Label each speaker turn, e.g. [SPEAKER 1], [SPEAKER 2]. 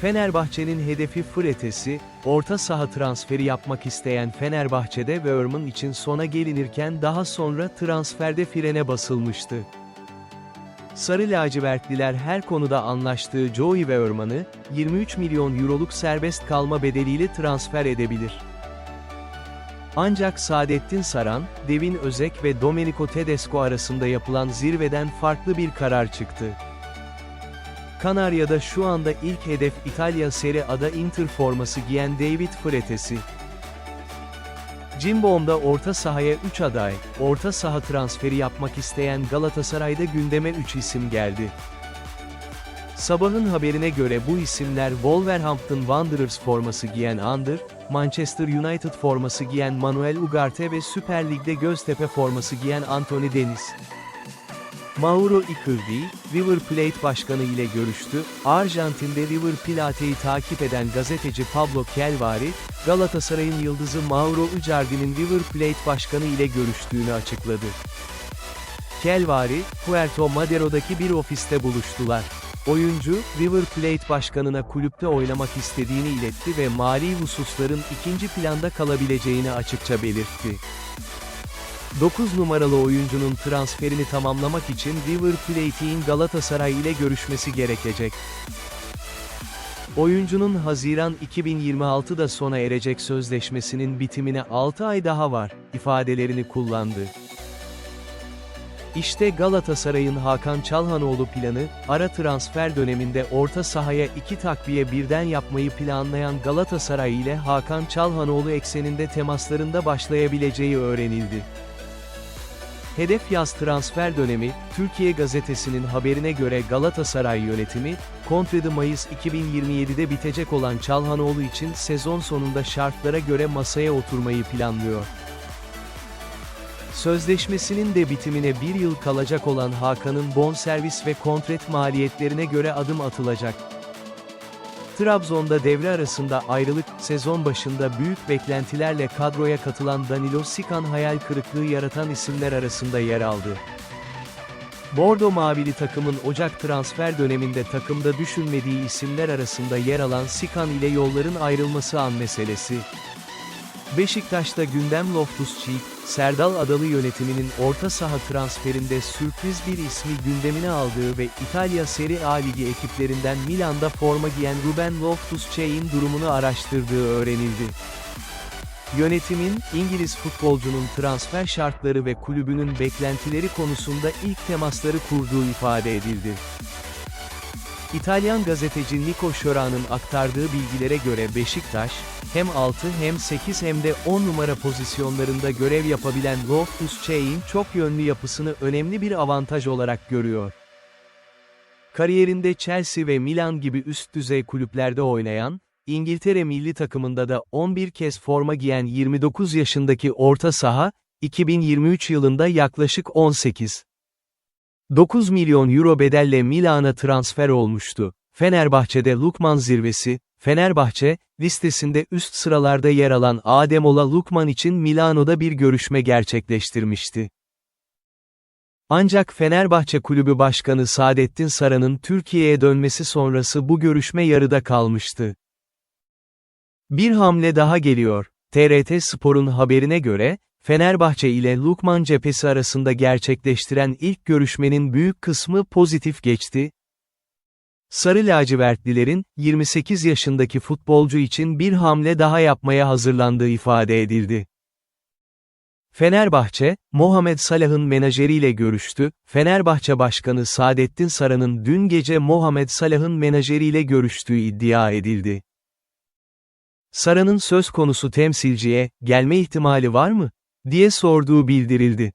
[SPEAKER 1] Fenerbahçe'nin hedefi Fretes'i, orta saha transferi yapmak isteyen Fenerbahçe'de ve Örman için sona gelinirken daha sonra transferde frene basılmıştı. Sarı lacivertliler her konuda anlaştığı Joey ve Örman'ı, 23 milyon euroluk serbest kalma bedeliyle transfer edebilir. Ancak Saadettin Saran, Devin Özek ve Domenico Tedesco arasında yapılan zirveden farklı bir karar çıktı. Kanarya'da şu anda ilk hedef İtalya Serie A'da Inter forması giyen David Fretesi. Cimbom'da orta sahaya 3 aday, orta saha transferi yapmak isteyen Galatasaray'da gündeme 3 isim geldi. Sabahın haberine göre bu isimler Wolverhampton Wanderers forması giyen Under, Manchester United forması giyen Manuel Ugarte ve Süper Lig'de Göztepe forması giyen Anthony Deniz. Mauro Icardi, River Plate başkanı ile görüştü, Arjantin'de River Plate'yi takip eden gazeteci Pablo Kelvari, Galatasaray'ın yıldızı Mauro Icardi'nin River Plate başkanı ile görüştüğünü açıkladı. Kelvari, Puerto Madero'daki bir ofiste buluştular. Oyuncu, River Plate başkanına kulüpte oynamak istediğini iletti ve mali hususların ikinci planda kalabileceğini açıkça belirtti. 9 numaralı oyuncunun transferini tamamlamak için River Plate'in Galatasaray ile görüşmesi gerekecek. Oyuncunun Haziran 2026'da sona erecek sözleşmesinin bitimine 6 ay daha var, ifadelerini kullandı. İşte Galatasaray'ın Hakan Çalhanoğlu planı, ara transfer döneminde orta sahaya iki takviye birden yapmayı planlayan Galatasaray ile Hakan Çalhanoğlu ekseninde temaslarında başlayabileceği öğrenildi. Hedef yaz transfer dönemi, Türkiye gazetesinin haberine göre Galatasaray yönetimi, kontratı Mayıs 2027'de bitecek olan Çalhanoğlu için sezon sonunda şartlara göre masaya oturmayı planlıyor. Sözleşmesinin de bitimine bir yıl kalacak olan Hakan'ın bonservis ve kontrat maliyetlerine göre adım atılacak. Trabzon'da devre arasında ayrılık, sezon başında büyük beklentilerle kadroya katılan Danilo Sikan hayal kırıklığı yaratan isimler arasında yer aldı. Bordo Mavili takımın Ocak transfer döneminde takımda düşünmediği isimler arasında yer alan Sikan ile yolların ayrılması an meselesi. Beşiktaş'ta gündem Loftus-Cheek, Serdal Adalı yönetiminin orta saha transferinde sürpriz bir ismi gündemine aldığı ve İtalya Serie A Ligi ekiplerinden Milan'da forma giyen Ruben Loftus-Cheek'in durumunu araştırdığı öğrenildi. Yönetimin, İngiliz futbolcunun transfer şartları ve kulübünün beklentileri konusunda ilk temasları kurduğu ifade edildi. İtalyan gazeteci Nico Şora'nın aktardığı bilgilere göre Beşiktaş, hem 6 hem 8 hem de 10 numara pozisyonlarında görev yapabilen Loftus-Cheek'in çok yönlü yapısını önemli bir avantaj olarak görüyor. Kariyerinde Chelsea ve Milan gibi üst düzey kulüplerde oynayan, İngiltere milli takımında da 11 kez forma giyen 29 yaşındaki orta saha, 2023 yılında yaklaşık 18 9 milyon euro bedelle Milan'a transfer olmuştu. Fenerbahçe'de Lukman zirvesi, Fenerbahçe, listesinde üst sıralarda yer alan Ademola Lukman için Milano'da bir görüşme gerçekleştirmişti. Ancak Fenerbahçe Kulübü Başkanı Saadettin Saran'ın Türkiye'ye dönmesi sonrası bu görüşme yarıda kalmıştı. Bir hamle daha geliyor. TRT Spor'un haberine göre, Fenerbahçe ile Lukman cephesi arasında gerçekleştiren ilk görüşmenin büyük kısmı pozitif geçti. Sarı lacivertlilerin, 28 yaşındaki futbolcu için bir hamle daha yapmaya hazırlandığı ifade edildi. Fenerbahçe, Mohamed Salah'ın menajeriyle görüştü, Fenerbahçe Başkanı Saadettin Saran'ın dün gece Mohamed Salah'ın menajeriyle görüştüğü iddia edildi. Saran'ın söz konusu temsilciye, gelme ihtimali var mı? Diye sorduğu bildirildi.